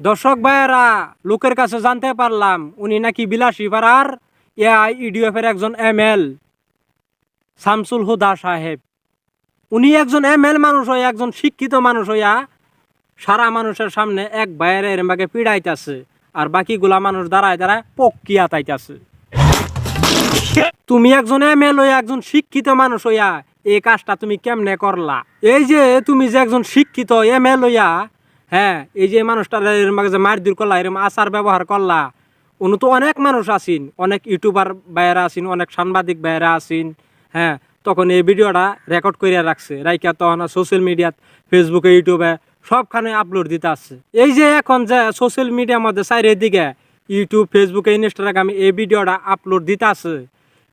দর্শক ভাইয়েরা, লোকের কাছে জানতে পারলাম, উনি নাকি বিলাসী পাড়ার এআই ইডিএফ এর একজন এম এল শামসুল হুদা সাহেব। উনি একজন এম এল মানুষ হইয়া, একজন শিক্ষিত মানুষ হইয়া সারা মানুষের সামনে এক ভাইয়ের এরমাকে পিড়াইতেছে, আর বাকিগুলা মানুষ দাঁড়ায় দাঁড়ায় পক্কিয়া তাইতাছে। তুমি একজন এম এল হইয়া একজন শিক্ষিত মানুষ হইয়া এই কাজটা তুমি কেমনে করলা? এই যে তুমি যে একজন শিক্ষিত এম এল হইয়া হ্যাঁ এই যে মানুষটা এরম যে মারধর করলা, এরম আচার ব্যবহার করলা, উনি তো অনেক মানুষ আছেন, অনেক ইউটিউবার বাইরা আছেন, অনেক সাংবাদিক বাইরা আছেন হ্যাঁ তখন এই ভিডিওটা রেকর্ড করিয়া রাখছে। রাইকা তখন সোশ্যাল মিডিয়াত ফেসবুকে ইউটিউবে সবখানে আপলোড দিতে আসছে এই যে এখন যে সোশ্যাল মিডিয়ার মধ্যে চারিদিকে ইউটিউব ফেসবুকে ইনস্টাগ্রামে এই ভিডিওটা আপলোড দিতে আছে,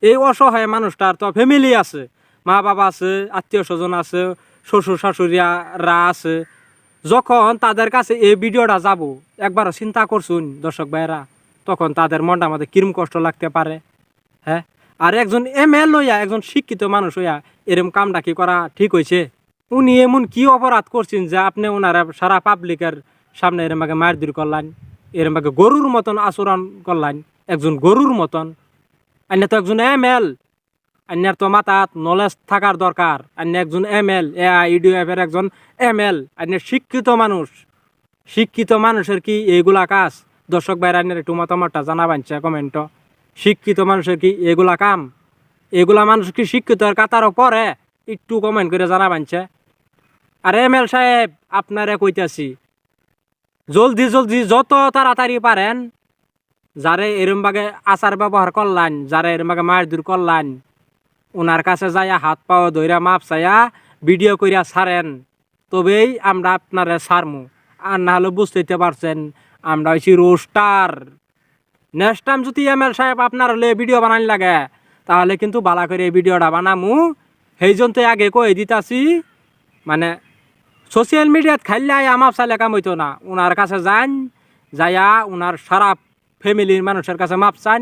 এই অসহায় মানুষটার তো ফ্যামিলি আছে। মা বাবা আছে আত্মীয় স্বজন আছে, শ্বশুর শাশুড়িরা আছে। যখন তাদের কাছে এই ভিডিওটা যাব একবার চিন্তা করছুন, দর্শক ভাইরা তখন তাদের মনটা আমাদের কিরম কষ্ট লাগতে পারে হ্যাঁ? আর একজন এম এল একজন শিক্ষিত মানুষ হইয়া, এরম কামটা কি করা ঠিক হয়েছে উনি এমন কি অপরাধ করছেন যে আপনি ওনারা সারা পাবলিকের সামনে এরম আগে মারধর করলেন এরম আগে গরুর মতন আচরণ করলেন, একজন গরুর মতন। আন্য তো একজন এম এল আন্যার তো মাথাত নলেজ থাকার দরকার। আন্য একজন এম এল, এ ইডিএফ এর একজন এম এল আন্য শিক্ষিত মানুষ। শিক্ষিত মানুষের কি এইগুলা কাজ? দর্শক বাইরে আন্যের একটু মতামতটা জানাবানছে কমেন্ট শিক্ষিত মানুষের কি এগুলা কাম? এগুলা মানুষ কি শিক্ষিত আর কাতারও পরে? একটু কমেন্ট করে জানাবানছে আর এম এল সাহেব, আপনারে কইতাছি, জলদি জলদি, যত তাড়াতাড়ি পারেন, যারে এরম বাগে আচার ব্যবহার করলান, যারা এরম বাগে মার দূর করলান ওনার কাছে যাইয়া হাত পাও ধইরা মাপ চাইয়া ভিডিও কইরা ছাড়েন, তবেই আমরা আপনারে ছাড়মু। আর না হলে বুঝতে পারছেন, আমরা হয়েছি রোস্টার। নেক্সট টাইম যদি এম এল সাহেব আপনার হলে ভিডিও বানানি লাগে, তাহলে কিন্তু বালা করে ভিডিওটা বানামু। সেই জন্য আগে কই দিতাছি মানে সোশ্যাল মিডিয়াত খাইলে আয় আমার চাইলে কাম হইতো না। ওনার কাছে যান যাইয়া ওনার সারা ফ্যামিলির মানুষের কাছে মাপ চান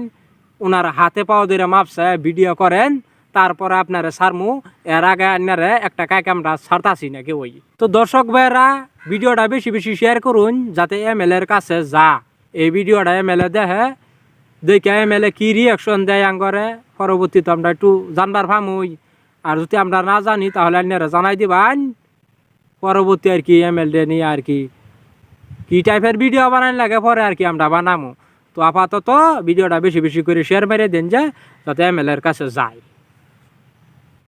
ওনার হাতে পাওয়া ধরে মাপ চায় ভিডিও করেন, তারপরে আপনারা সারমু এর আগে আপনারা একটা কাজ আমরা ছাড়তাছি না কেউ তো দর্শক ভাইয়েরা ভিডিওটা বেশি বেশি শেয়ার করুন, যাতে এম এর কাছে যা। এই ভিডিওটা এম এল এ দেখে দেখে এম এল এ কি রিয়াকশন দেয় আঙ্গরে, পরবর্তীতে আমরা একটু জানবার ভামুই আর যদি আমরা না জানি, তাহলে আপনারা জানাই দিবান। পরবর্তী আর কি এম এল ডে নিয়ে আর কি কি টাইপের ভিডিও বানান লাগে পরে আর কি আমরা বানামো। তো আপাতত ভিডিওটা বেশি বেশি করে শেয়ার মেরে দেন যে, যাতে এম এল এর কাছে যায়।